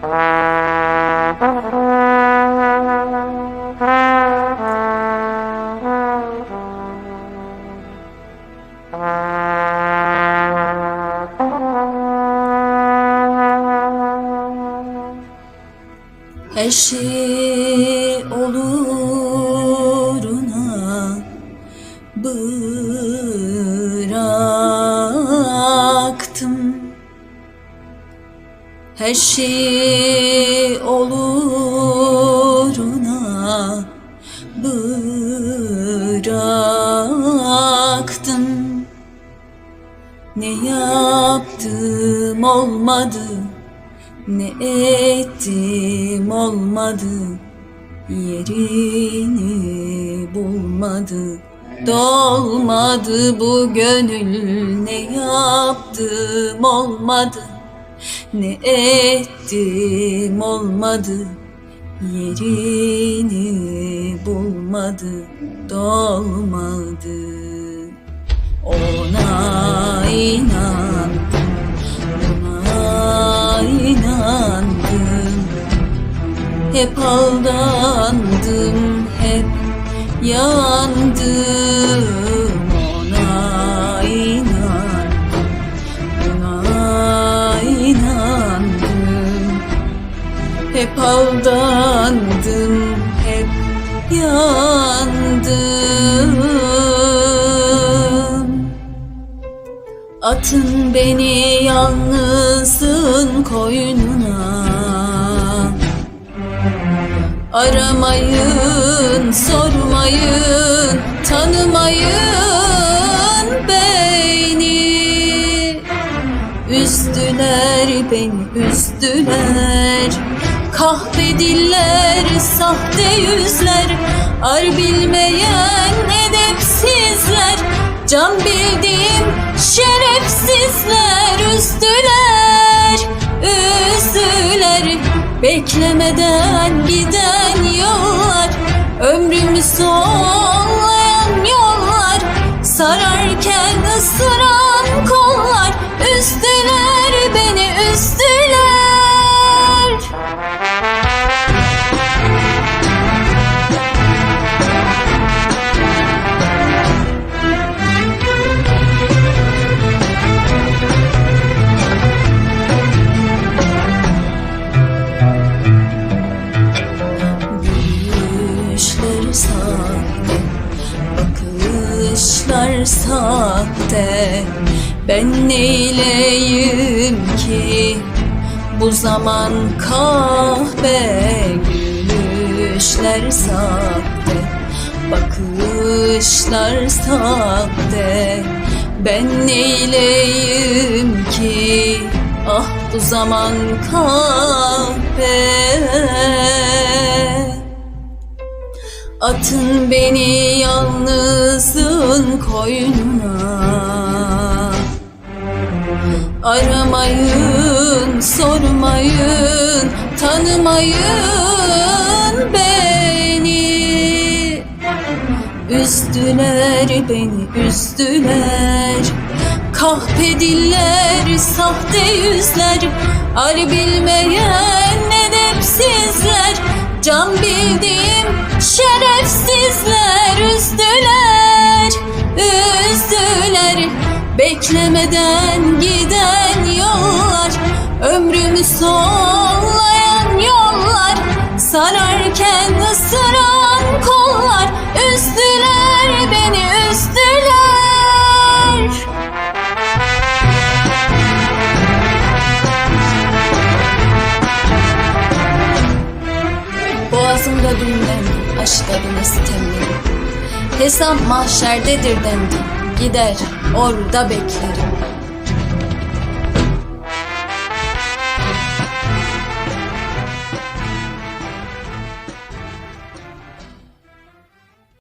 Her şey oluruna Her şey oluruna bıraktım. Ne yaptım olmadı. Ne ettim olmadı. Yerini bulmadı. Dolmadı bu gönül. Ne yaptım olmadı Ne ettim olmadı Yerini bulmadı Dolmadı. Ona inandım ona inandım. Hep aldandım Hep yandım Hep aldandım Hep yandım. Atın beni yalnızın koynuna Aramayın, sormayın, tanımayın Üzdüler Kahpe diller, sahte yüzler. Ar bilmeyen edepsizler. Can bildiğim şerefsizler. Üzdüler, üzdüler Beklemeden giden yollar. Ömrümü sollayan Bakışlar sahte. Ben neyleyim ki? Bu zaman kahve Gülüşler sahte. Bakışlar sahte. Ben neyleyim ki? Ah bu zaman kahve Atın beni yalnızın koynuna. Aramayın, sormayın, tanımayın beni. Üzdüler beni, üzdüler. Kahpe diller, sahte yüzler. Ar bilmeyen Beklemeden giden yollar Ömrümü sollayan yollar Sararken ısıran kollar Üzdüler beni üzdüler. Boğazımda düğümlendi aşk adına sitemlerim Hesap mahşerdedir dendi Gider. Orada beklerim